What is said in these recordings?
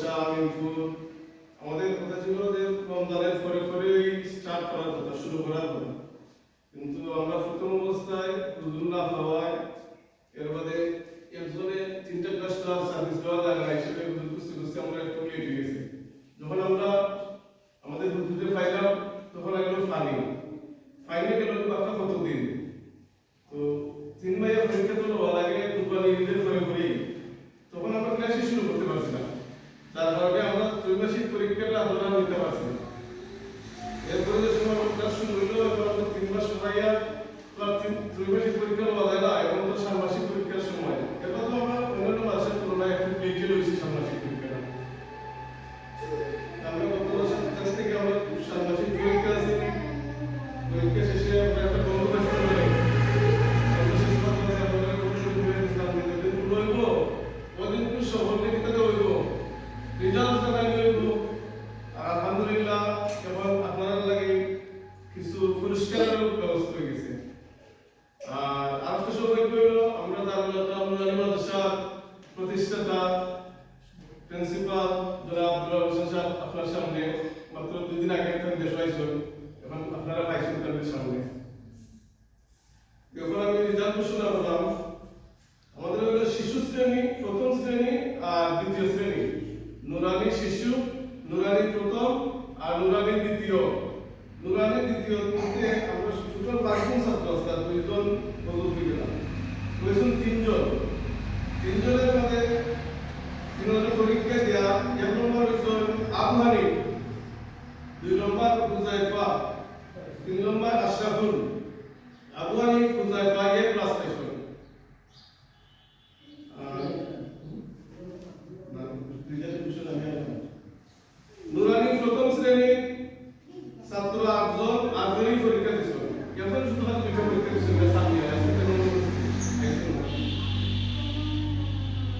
মাদ্রাসা আমিনপুর আমাদের কথা ছিল যে রমজানের পরে পরেই স্টার্ট করার কথা, শুরু করার কথা। কিন্তু আমরা প্রথম অবস্থায় হুজুর না পাওয়ায় এর বাদে একজনে তিনটা ক্লাস তো আর সার্ভিস দেওয়া যায় না হিসেবে হুজুর খুঁজতে খুঁজতে আমরা একটু লেট হয়ে গেছি। যখন আমরা আমাদের হুজুরে পাইলাম, তখন একদম ফানি ফাইনে গেল বাক্কা কতদিন? তো তিন ভাইয়ের পরীক্ষা তো লাগে দুবার নিজেদের পরে পরেই তখন আমরা ক্লাসই শুরু করতে পারছি না। তার কারণে আমরা ত্রৈমাসিক পরীক্ষাটা আমরা নিতে পারছি। এরপরে যে সময় তিন মাস পড়াইয়া ত্রৈমাসিক পরীক্ষা প্রিন্সিপাল যারা আব্দুল হোসেন সাহেব আপনার সামনে, মাত্র দুই দিন আগে একটা দেশ পাইছেন এখন আপনারা পাইছেন তাদের সামনে। যখন আমি রেজাল্ট ঘোষণা করলাম, আমাদের হলো শিশু শ্রেণি, প্রথম শ্রেণি আর দ্বিতীয় শ্রেণি নুরানি শিশু নুরানি প্রথম আর নুরানি দ্বিতীয় নুরানি দ্বিতীয় মধ্যে আমরা টোটাল পাঁচজন ছাত্র আছে তার দুইজন পদবী গেলাম হয়েছেন তিনজন তিনজনের মধ্যে তিনজনের পরীক্ষা দেয়া এক নম্বর হয়েছেন আবহানি দুই নম্বর হুজাইফা তিন নম্বর আশরাফুল আবু হানিফ হুজাইফা এ প্লাস পাইছেন আর না দুইটা টিউশন আমি আর নুরানি প্রথম শ্রেণি ছাত্র আটজন আটজনই পরীক্ষা দিছিল এখন শুধুমাত্র দুইটা পরীক্ষা দিছিল সামনে আছে তেমন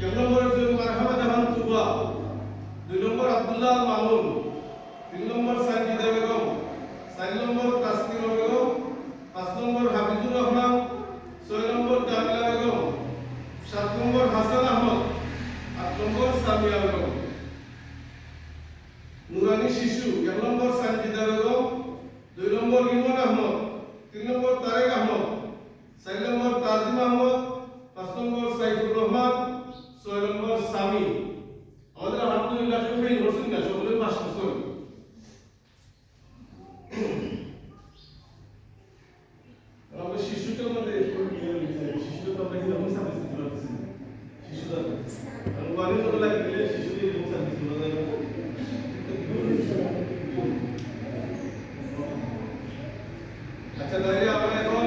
এক নম্বর হচ্ছে মারহাবা জাহান তুবা দুই নম্বর আব্দুল্লাহ মামুন তিন নম্বর সাইজিদা বেগম চার নম্বর তাসকির বেগম পাঁচ নম্বর হাফিজুর রহমান ছয় নম্বর জামিলা বেগম সাত নম্বর হাসান আহমদ আট নম্বর সামিয়া বেগম নুরানি শিশু এক নম্বর সানজিদা বেগম দুই নম্বর ইমন আহমদ তিন নম্বর তারেক আহমদ চার নম্বর তাজিম আহমদ পাঁচ নম্বর সাইফুর রহমান ছয় নম্বর সামি আমাদের আলহামদুলিল্লাহ ফেল করছেন না সকলে পাস করছেন আমরা শিশুটার মধ্যে শিশুটা তো আমরা কীরকম সার্ভিস দিতে পারতেছি না শিশুটা কারণ ওয়ানে কত লাগবে শিশুদের এরকম সার্ভিস দেওয়া যায় না আচ্ছা তাহলে আমরা এখন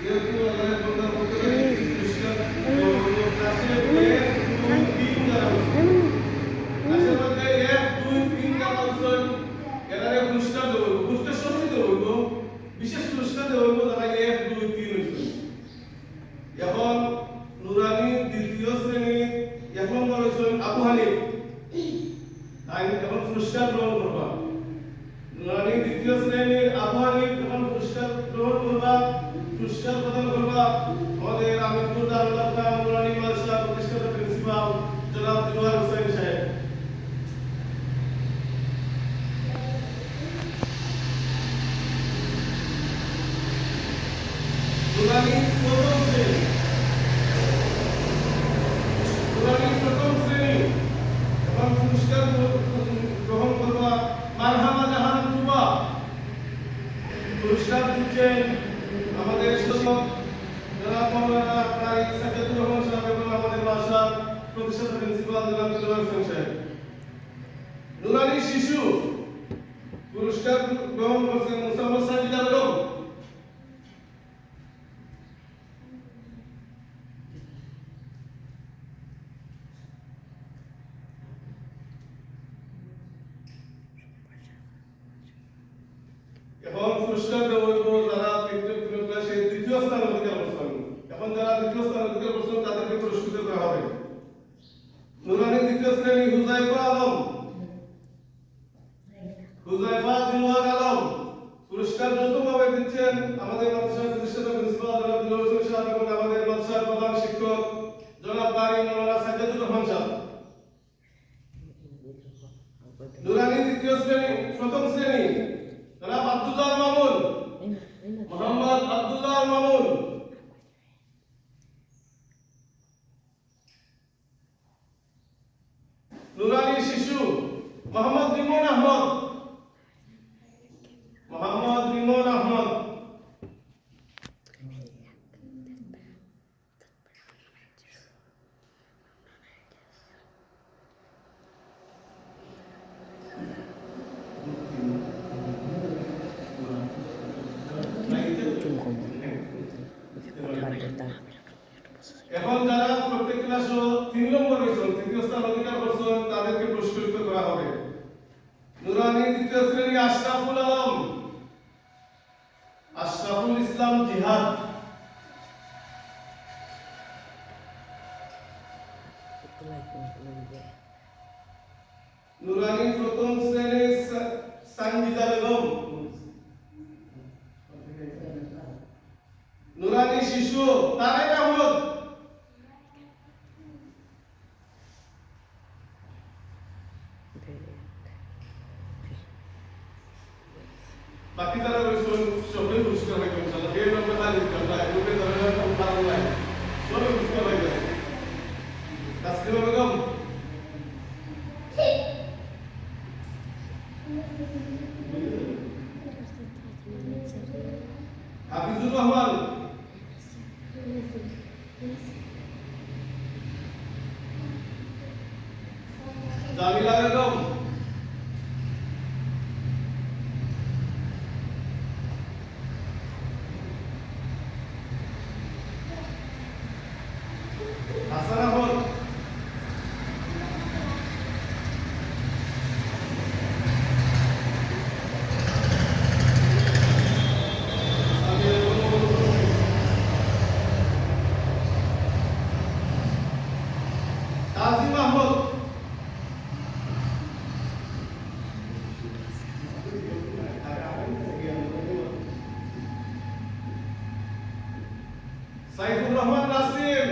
যেহেতু আমাদের বন্ধুরা বলতে পারি খ্রিস্টান ক্লাসে তিন যারা ক্লাসের মধ্যে এক দুই তিন যারা বলছেন এরারে পুরস্কার দেবো পুরস্কার সত্যি দেবো বিশেষ পুরস্কার দেবো যারা এক দুই তিন হয়েছে এখন নুরানি দ্বিতীয় শ্রেণি এক নম্বর হয়েছেন আবু হানিফ তাই এখন পুরস্কার গ্রহণ করবা নুরানি দ্বিতীয় শ্রেণির আবু হানিফ এখন পুরস্কার গ্রহণ করবা পুরস্কার করবা আমাদের আমিরপুর দারুল মাদ্রাসা প্রতিষ্ঠাতা প্রিন্সিপাল জনাব দিলওয়ার হোসেন সাহেব নুরানি প্রথম শ্রেণি নুরানি প্রথম শ্রেণি এবং পুরস্কার গ্রহণ করবা মারহামা জাহান তুবা পুরস্কার দিচ্ছেন আমাদের শিক্ষক জনাব মাওলানা প্রায় সাজ্জাদুর রহমান সাহেব এবং আমাদের বাসা প্রতিষ্ঠাতা প্রিন্সিপাল জনাব দিলওয়ার হোসেন সাহেব নুরানি শিশু পুরস্কার গ্রহণ করছেন মুসাম্মদ সাজিদা বেগম এখন পুরস্কার দেওয়া হইব যারা তৃতীয় ক্লাসে দ্বিতীয় স্থান অধিকার করছেন এখন যারা দ্বিতীয় স্থান অধিকার করছেন তাদেরকে পুরস্কৃত করা হবে নুরানি দ্বিতীয় শ্রেণি হুজাইফা আলম হুজাইফা দিলওয়ার আলম পুরস্কার যৌথভাবে দিচ্ছেন আমাদের মাদ্রাসার প্রতিষ্ঠাতা প্রিন্সিপাল জনাব দিলওয়ার হোসেন সাহেব এবং আমাদের মাদ্রাসার প্রধান শিক্ষক জনাব বাড়ি মাওলানা সাজ্জাদুর রহমান সাহেব নুরানি শিশু মোহাম্মদ রিমন আহমদ মোহাম্মদ রিমন আহমদ এখন যারা প্রত্যেক ক্লাস তিন নম্বর হয়েছেন তৃতীয় স্থান নুরানি দ্বিতীয় শ্রেণি আশরাফুল আলম। আশরাফুল ইসলাম জিহাদ। নুরানি প্রথম শ্রেণি সানজিদা বেগম নুরানি শিশু তারেক আহমদ বাকি যারা রয়েছেন সবাই পুরস্কার পাইবেন ইনশাআল্লাহ। এই নম্বর না দিতে আমরা গ্রুপে ধরে খুব ভালো লাগে সবাই পুরস্কার পাইবেন তাসলিমা বেগম হাফিজুর রহমান। সাইফুর রহমান নাসিম